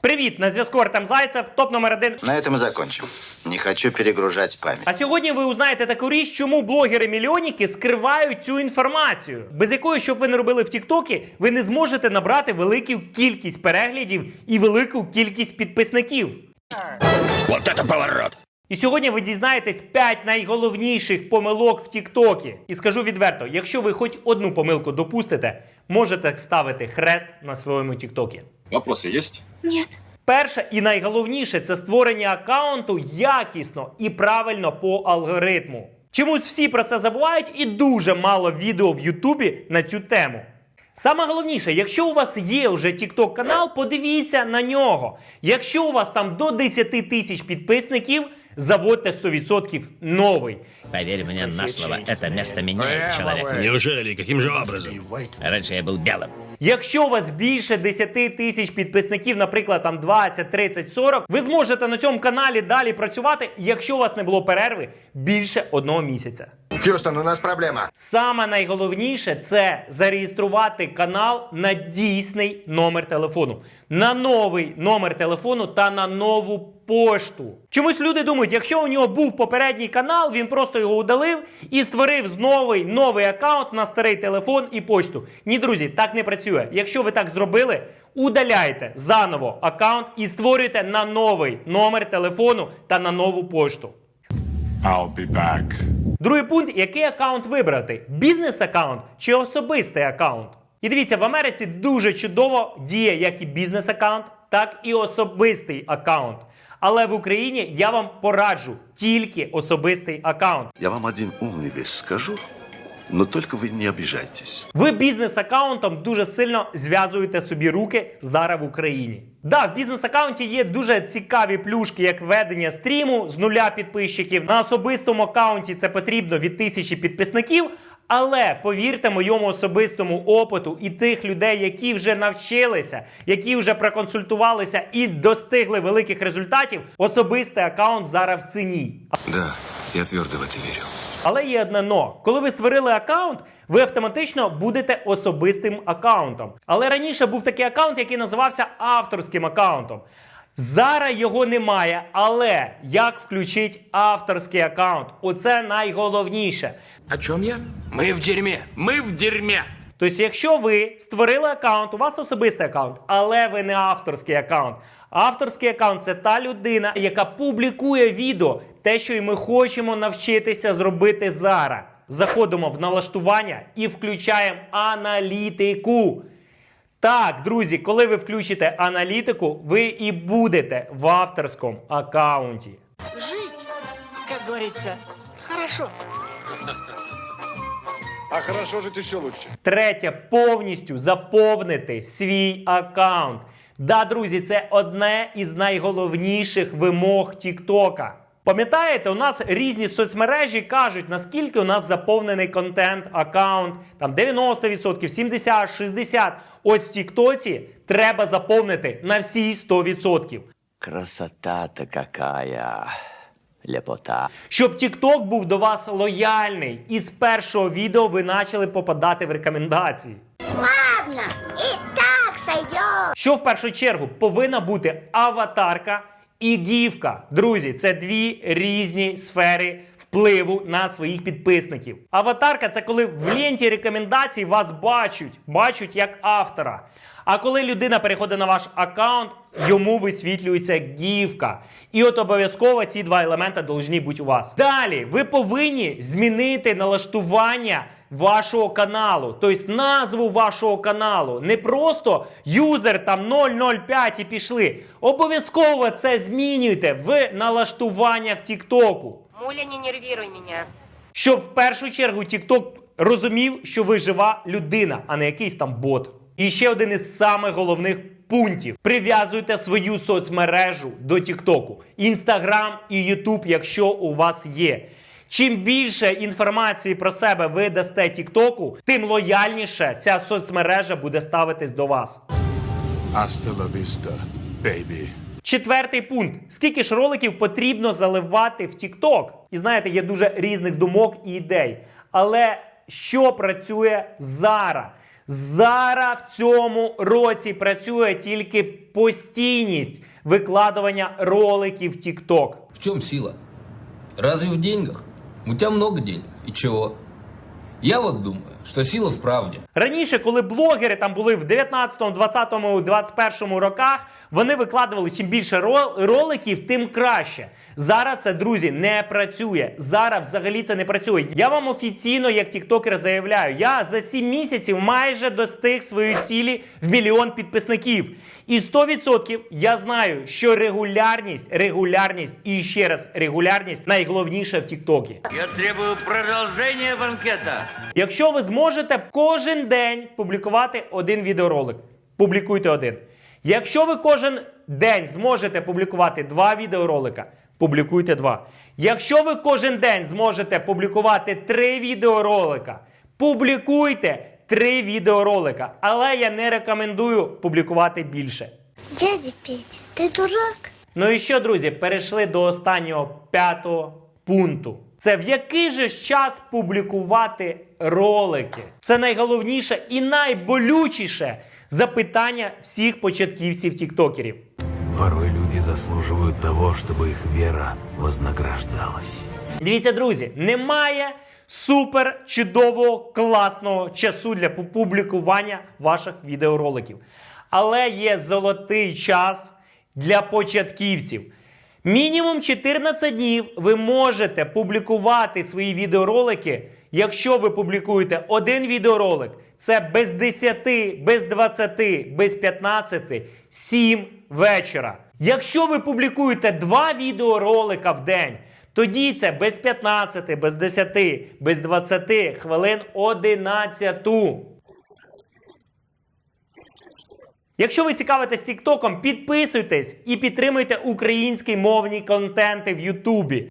Привіт, на зв'язку Артем Зайцев, топ номер один. На этом и закончим. Не хочу перегружать память. А сьогодні ви узнаєте таку річ, чому блогери-мільйонники скривають цю інформацію, без якої, щоб ви не робили в Тіктокі, ви не зможете набрати велику кількість переглядів і велику кількість підписників. Вот это поворот! І сьогодні ви дізнаєтесь 5 найголовніших помилок в Тіктокі. І скажу відверто: якщо ви хоч одну помилку допустите, можете ставити хрест на своєму Тіктокі. Вопросы есть? Перше і найголовніше це створення аккаунту якісно і правильно по алгоритму. Чомусь всі про це забувають, і дуже мало відео в Ютубі на цю тему. Саме головніше, якщо у вас є вже TikTok канал, подивіться на нього. Якщо у вас там до 10 тисяч підписників, заводьте 100% новий. Поверь мне на слово, это место меняет человека. Неужели? Каким же образом? Раньше я был белым. Якщо у вас більше 10 тисяч підписників, наприклад, там 20, 30, 40, ви зможете на цьому каналі далі працювати, якщо у вас не було перерви більше одного місяця. Хьюстон, у нас проблема. Саме найголовніше це зареєструвати канал на дійсний номер телефону, на новий номер телефону та на нову пошту. Чомусь люди думають, якщо у нього був попередній канал, він просто його удалив і створив з новий новий аккаунт на старий телефон і почту. Ні, друзі, так не працює. Якщо ви так зробили, удаляйте заново аккаунт і створюйте на новий номер телефону та на нову пошту. I'll be back. Другий пункт, який аккаунт вибрати: бізнес-аккаунт чи особистий аккаунт. І дивіться, в Америці дуже чудово діє як і бізнес-аккаунт, так і особистий аккаунт. Але в Україні я вам пораджу тільки особистий аккаунт. Я вам один умний весь скажу, но только вы не обижайтесь. Ви бізнес-аккаунтом дуже сильно зв'язуєте собі руки зараз в Україні. Да, в бізнес-аккаунті є дуже цікаві плюшки, як ведення стріму з нуля підписчиків. На особистому аккаунті це потрібно від тисячі підписників. Але повірте моєму особистому опиту і тих людей, які вже навчилися, які вже проконсультувалися і достигли великих результатів, особистий аккаунт зараз в ціні. Да, я твердо в это верю. Але є одне но. Коли ви створили аккаунт, ви автоматично будете особистим аккаунтом. Але раніше був такий аккаунт, який називався авторським аккаунтом. Зараз його немає, але як включити авторський аккаунт? Оце найголовніше. О чем я? Мы в дерьме. Мы в дерьме. Тобто, якщо ви створили аккаунт, у вас особистий аккаунт, але ви не авторський аккаунт. Авторський аккаунт це та людина, яка публікує відео, те, що і ми хочемо навчитися зробити зараз. Заходимо в налаштування і включаємо аналітику. Так, друзі, коли ви включите аналітику, ви і будете в авторському аккаунті. Жить, как говорится, хорошо. А хорошо жить еще лучше. Третє повністю заповнити свій аккаунт. Да, друзі, це одне із найголовніших вимог Тіктока. Пам'ятаєте, у нас різні соцмережі кажуть, наскільки у нас заповнений контент, аккаунт, там 90%, 70, 60. Ось в Тіктоці треба заповнити на всі 100%. Красота-то какая. Лепота. Щоб TikTok був до вас лояльний, і з першого відео ви почали попадати в рекомендації. Ладно, и так сойдет. Що в першу чергу повинна бути аватарка і гівка. Друзі, це дві різні сфери впливу на своїх підписників. Аватарка це коли в ленті рекомендацій вас бачать, бачать як автора. А коли людина переходить на ваш аккаунт, йому висвітлюється гівка. І от обов'язково ці два елемента повинні бути у вас. Далі ви повинні змінити налаштування вашого каналу, тобто назву вашого каналу. Не просто юзер там 005 і пішли. Обов'язково це змінюйте в налаштуваннях Тіктоку. Муля, не нервируй меня. Щоб в першу чергу TikTok розумів, що ви жива людина, а не якийсь там бот. І ще один із самих головних пунктів: прив'язуйте свою соцмережу до Тіктоку, Інстаграм і Ютуб, якщо у вас є. Чим більше інформації про себе ви дасте Тіктоку, тим лояльніше ця соцмережа буде ставитись до вас. Vista, baby. Четвертий пункт: скільки ж роликів потрібно заливати в TikTok? І знаєте, є дуже різних думок і ідей. Але що працює зараз? Зараз в цьому році працює тільки постійність викладування роликів в TikTok. В чем сила? Разве в деньгах? У тебя много денег. И чего? Я вот думаю, что сила в правде. Раніше, коли блогери там були в 19, 20, 21 роках, вони викладували чим більше роликів, тим краще. Зараз це, друзі, не працює. Зараз взагалі це не працює. Я вам офіційно, як тіктокер, заявляю, я за 7 місяців майже достиг своєї цілі в мільйон підписників. І 100% я знаю, що регулярність, регулярність і ще раз регулярність найголовніше в Тіктокі. Я требую продолжения банкета. Якщо ви зможете кожен день публікувати один відеоролик, публікуйте один. Якщо ви кожен день зможете публікувати два відеоролика, публікуйте два. Якщо ви кожен день зможете публікувати три відеоролика, публікуйте три відеоролика. Але я не рекомендую публікувати більше. Дядя Петя, ты дурак? Ну і що, друзі, перейшли до останнього п'ятого пункту. Це в який же час публікувати ролики? Це найголовніше і найболючіше запитання всіх початківців тіктокерів. Порой люди заслуживают того, чтобы их вера вознаграждалась. Дивіться, друзі, немає супер чудового класного часу для пу- публікування ваших відеороликів. Але є золотий час для початківців. Мінімум 14 днів ви можете публікувати свої відеоролики. Якщо ви публікуєте один відеоролик, це без 10, без 20, без 15, 7 вечора. Якщо ви публікуєте два відеоролика в день, тоді це без 15, без 10, без 20 хвилин 11. Якщо ви цікавитесь Тіктоком, підписуйтесь і підтримуйте українські мовні контенти в Ютубі.